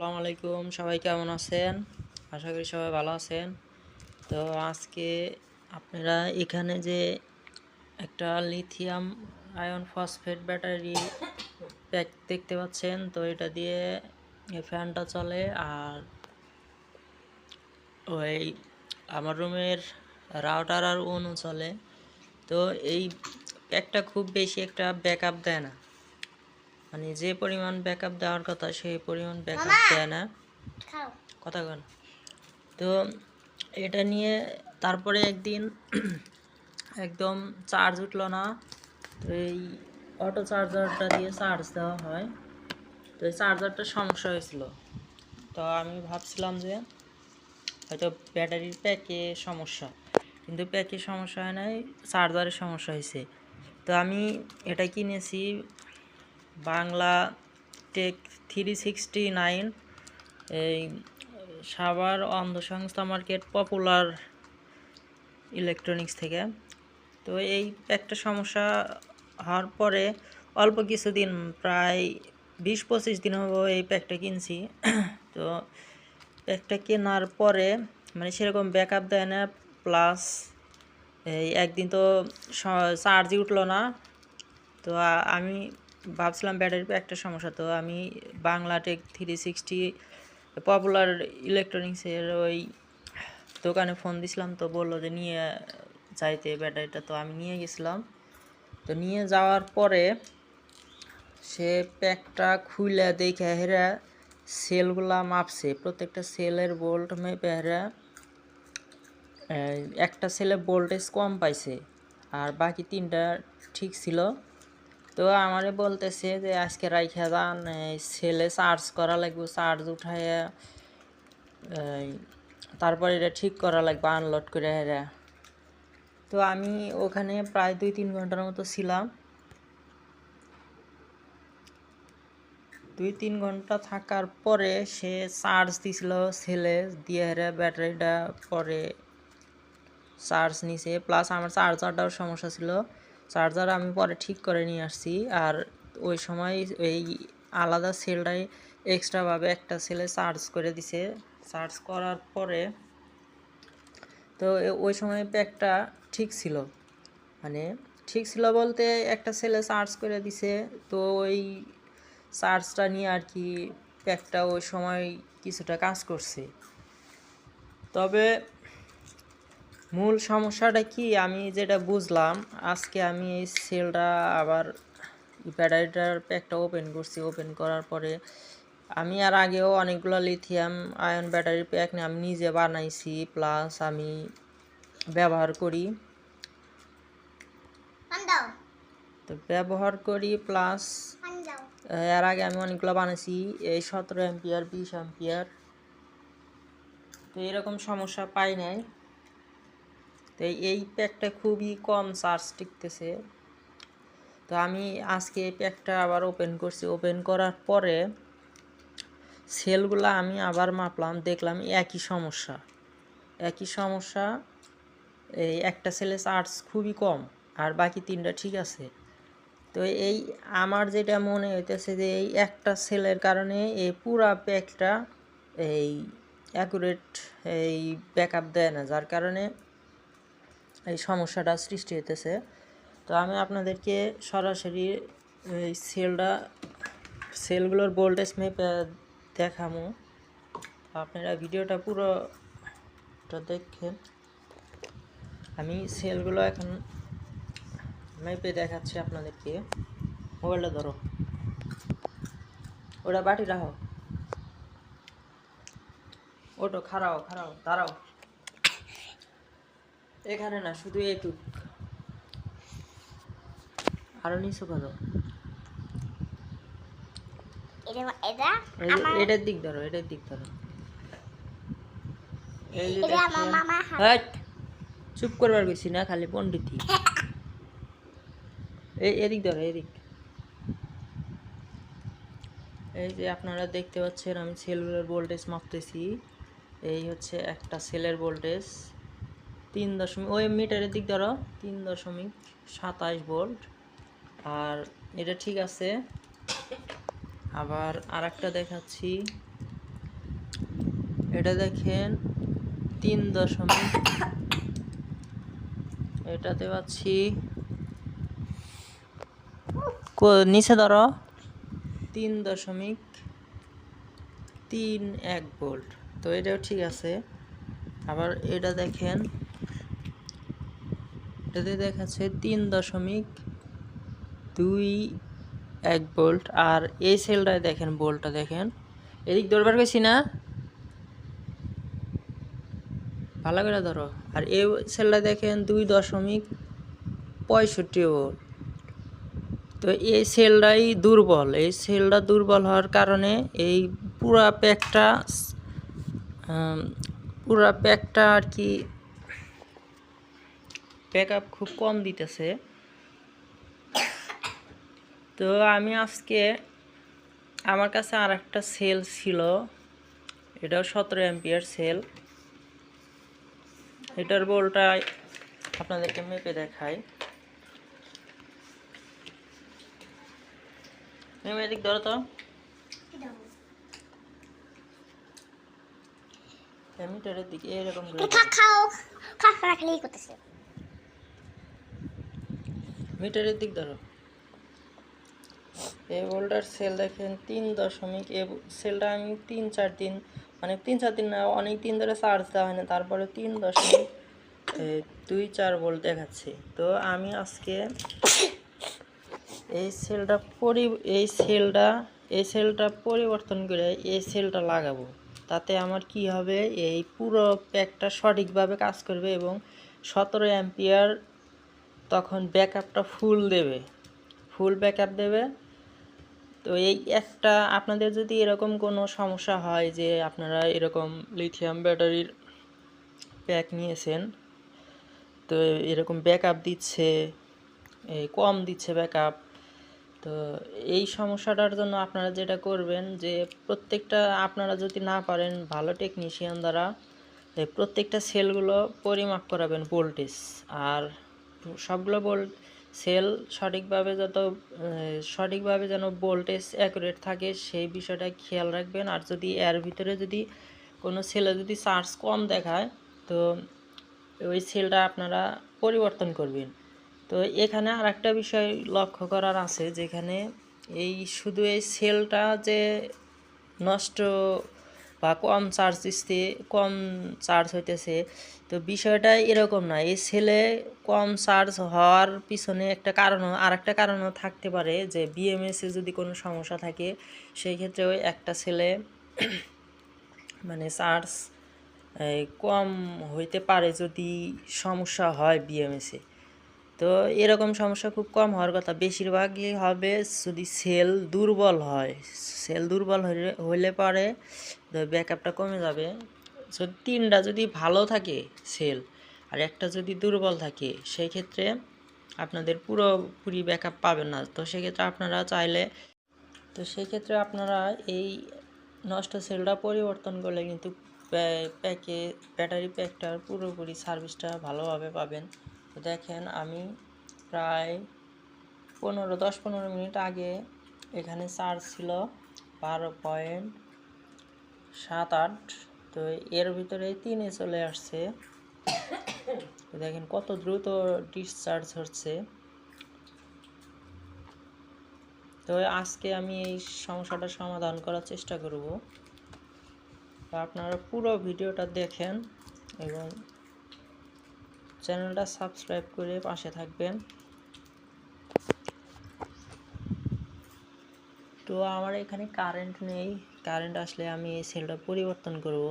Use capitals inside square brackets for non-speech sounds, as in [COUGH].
আসসালামু আলাইকুম। সবাই কেমন আছেন? আশা করি সবাই ভালো আছেন। তো আজকে আপনারা এখানে যে একটা lithium ion phosphate battery pack দেখতে পাচ্ছেন, তো এটা দিয়ে ফ্যানটা চলে। আর ওই আমার রুমের রাউটার আর অনু চলে। তো এই প্যাকটা খুব বেশি একটা ব্যাকআপ দেয় না। মানে যে পরিমাণ ব্যাকআপ দেওয়ার কথা সেই পরিমাণ ব্যাকআপ দেয় না। কথা কন তো এটা নিয়ে তারপরে একদিন [CLEARS THROAT] একদম চার্জ উঠল না। তো এই অটো চার্জারটা দিয়ে চার্জ দেওয়া হয়। তো এই চার্জারটা সমস্যা হয়েছিল। তো আমি ভাবছিলাম যে হয়তো ব্যাটারির প্যাকে সমস্যা। কিন্তু প্যাকে সমস্যা হয় নাই চার্জারের সমস্যা হয়েছে। তো আমি এটা কিনেছি Bangla tech three sixty nine, এই সাভার অন্ধ সংস্থা মার্কেট পপুলার ইলেকট্রনিক্স থেকে। তো এই একটা সমস্যা হওয়ার পরে অল্প কিছুদিন, প্রায় বিশ পঁচিশ দিন হব এই প্যাকটা কিনছি। [CLEARS THROAT] তো প্যাকটা কেনার পরে মানে সেরকম ব্যাকআপ দেয় না, প্লাস এই একদিন তো চার্জই উঠল না। তো আমি ভাবছিলাম ব্যাটারির একটা সমস্যা। তো আমি Bangla tech three sixty popular ইলেকট্রনিক্সের ওই দোকানে ফোন দিছিলাম। তো বলল যে নিয়ে চাইতে ব্যাটারিটা। তো আমি নিয়ে গেছিলাম। তো নিয়ে যাওয়ার পরে সে প্যাকটা খুলে দেখে হেরা সেলগুলা মাপছে। প্রত্যেকটা সেলের বোল্ট মেপে হেরা একটা সেলে ভোল্টেজ কম পাইছে। আর বাকি তিনটা ঠিক ছিল। তো আমারে বলতেছে যে, আজকে রাইখা যান সেলে চার্জ করা লাগবে চার্জ উঠাইয়া তারপর এটা ঠিক করা লাগবে আনলোড করে হেরা। তো আমি ওখানে প্রায় দুই তিন ঘণ্টার মতো ছিলাম। দুই তিন ঘণ্টা থাকার পরে সে চার্জ দিছিল সেলে দিয়ে হেরা ব্যাটারিটা পরে চার্জ নিছে। প্লাস আমার চার্জারটাও সমস্যা ছিল। চার্জার আমি পরে ঠিক করে নিয়ে আসছি। আর ওই সময় এই আলাদা সেলটাই এক্সট্রাভাবে একটা সেলে চার্জ করে দিছে। চার্জ করার পরে তো ওই সময় প্যাকটা ঠিক ছিল। মানে ঠিক ছিল বলতে একটা সেলে চার্জ করে দিছে। তো ওই চার্জটা নিয়ে আর কি প্যাকটা ওই সময় কিছুটা কাজ করছে। তবে মূল সমস্যাটা কি? আমি যেটা বুঝলাম আজকে আমি এই সেলটা আবার ব্যাটারিটার প্যাকটা ওপেন করছি। ওপেন করার পরে আমি আর আগেও অনেকগুলো লিথিয়াম আয়ন ব্যাটারির প্যাক নিয়ে আমি নিজে বানাইছি প্লাস আমি ব্যবহার করি। তো ব্যবহার করি প্লাস এর আগে আমি অনেকগুলো বানাইছি এই সতেরো অ্যাম্পিয়ার বিশ অ্যাম্পিয়ার তো এরকম সমস্যা পাই নাই। তো এই- প্যাকটা খুবই কম চার্জ টিকতেছে। তো আমি আজকে এই প্যাকটা আবার ওপেন করছি। ওপেন করার পরে সেলগুলো আমি আবার মাপলাম। দেখলাম একই সমস্যা। একই সমস্যা, এই একটা সেলে চার্জ খুবই কম আর বাকি তিনটা ঠিক আছে। তো এই আমার যেটা মনে হইতেছে যে এই একটা সেলের কারণে এই পুরা প্যাকটা এই অ্যাকুরেট এই ব্যাকআপ দেয় না। যার কারণে এই সমস্যাটা সৃষ্টি হইতেছে। তো আমি আপনাদেরকে সরাসরি এই সেলটা, সেলগুলোর ভোল্টেজ মেপে দেখামো। আপনারা ভিডিওটা পুরোটা দেখেন। আমি সেলগুলো এখন মেপে দেখাচ্ছি আপনাদেরকে। মোবাইলটা ধরো। ওটা বাটি রাখো। ওটো খারাও খারাও দাঁড়াও। এখানে না শুধু এইটুক আরও নিচু যে এটার দিক ধরো এটার দিক ধরো! চুপ করবার গেছি না খালি পণ্ডিতি [LAUGHS] এই এদিক ধরো এদিক। এই যে আপনারা দেখতে পাচ্ছেন আমি সেলগুলোর ভোল্টেজ মাপতেছি। এই হচ্ছে একটা সেলের ভোল্টেজ। তিন দশমিক, ওই মিটারের দিক ধরো, তিন দশমিক সাতাশ ভোল্ট। আর এটা ঠিক আছে। আবার আর একটা দেখাচ্ছি। এটা দেখেন, তিন দশমিক, এটাতে পাচ্ছি নিচে ধরো, তিন দশমিক তিন এক ভোল্ট। তো এটাও ঠিক আছে। আবার এটা দেখেন এটাতে দেখাচ্ছে তিন দশমিক দুই এক বোল্ট আর এই সেলটায় দেখেন বোল্টটা দেখেন। এদিক দৌড়বার গেছি না? ভালো করে ধরো। আর এই সেলটা দেখেন, দুই দশমিক পঁয়ষট্টি বোল্ট তো এই সেলটাই দুর্বল। এই সেলটা দুর্বল হওয়ার কারণে এই পুরা প্যাকটা পুরা প্যাকটা আর কি ব্যাক খুব কম দিতেছে তো আমি আজকে আমার কাছে আর একটা সেল ছিল এটাও সতেরো এমপিয়ার সেল এটার বলটা আপনাদেরকে মেপে দেখাই এদিক ধরো তো মিটারের দিকে এরকম খাও খা রাখলেই করতেছে মিটারের দিক ধরো। এই বোল্ডার সেল দেখেন তিন দশমিক এ সেলটা আমি তিন চার দিন মানে তিন চার দিন না, অনেক দিন ধরে চার্জ দেওয়া হয় না, তারপরে তিন দশমিক দুই চার ভোল্ট দেখাচ্ছে। তো আমি আজকে এই সেলটা পরি, এই সেলটা এই সেলটা পরিবর্তন করে এই সেলটা লাগাবো। তাতে আমার কি হবে? এই পুরো প্যাকটা সঠিকভাবে কাজ করবে এবং সতেরো অ্যাম্পিয়ার তখন ব্যাকআপটা ফুল দেবে। ফুল ব্যাকআপ দেবে। তো এই একটা আপনাদের যদি এরকম কোনো সমস্যা হয় যে আপনারা এরকম লিথিয়াম ব্যাটারির প্যাক নিয়েছেন, তো এরকম ব্যাকআপ দিচ্ছে কম দিচ্ছে ব্যাকআপ, তো এই সমস্যাটার জন্য আপনারা যেটা করবেন যে প্রত্যেকটা আপনারা যদি না পারেন, ভালো টেকনিশিয়ান দ্বারা প্রত্যেকটা সেলগুলো পরিমাপ করাবেন ভোল্টেজ আর সবগুলো বোল্ট সেল সঠিকভাবে যত সঠিকভাবে যেন ভোল্টেজ অ্যাকুরেট থাকে সেই বিষয়টা খেয়াল রাখবেন। আর যদি এর ভিতরে যদি কোনো সেলে যদি চার্জ কম দেখায়, তো ওই সেলটা আপনারা পরিবর্তন করবেন। তো এখানে আর একটা বিষয় লক্ষ্য করার আছে, যেখানে এই শুধু এই সেলটা যে নষ্ট বা কম চার্জ দিচ্ছে, কম চার্জ হইতেছে, তো বিষয়টা এরকম না। এই সেলে কম চার্জ হওয়ার পিছনে একটা কারণ আর একটা কারণও থাকতে পারে যে বিএমএসে যদি কোনো সমস্যা থাকে, সেই ক্ষেত্রে ওই একটা ছেলে [CLEARS THROAT] মানে চার্জ কম হইতে পারে যদি সমস্যা হয় বিএমএসে তো এরকম সমস্যা খুব কম হওয়ার কথা। বেশিরভাগই হবে যদি সেল দুর্বল হয়। সেল দুর্বল হইলে পরে ব্যাকআপটা কমে যাবে। যদি তিনটা যদি ভালো থাকে সেল আর একটা যদি দুর্বল থাকে, সেই ক্ষেত্রে আপনাদের পুরোপুরি ব্যাকআপ পাবেন না। তো সেক্ষেত্রে আপনারা চাইলে, তো সেক্ষেত্রে আপনারা এই নষ্ট সেলটা পরিবর্তন করলে কিন্তু প্যা- প্যাকে ব্যাটারি প্যাকটার পুরোপুরি সার্ভিসটা ভালোভাবে পাবেন। তো দেখেন, আমি প্রায় পনেরো, দশ, পনেরো মিনিট আগে এখানে চার্জ ছিল বারো পয়েন্ট সাত, আট, তো এর ভিতরে তিনে চলে আসছে। দেখেন কত দ্রুত ডিসচার্জ হচ্ছে। তো আজকে আমি এই সমস্যাটা সমাধান করার চেষ্টা করব। আপনারা পুরো ভিডিওটা দেখেন এবং চ্যানেলটা সাবস্ক্রাইব করে পাশে থাকবেন। তো আমার এখানে কারেন্ট নেই। কারেন্ট আসলে আমি এই সেলটা পরিবর্তন করব।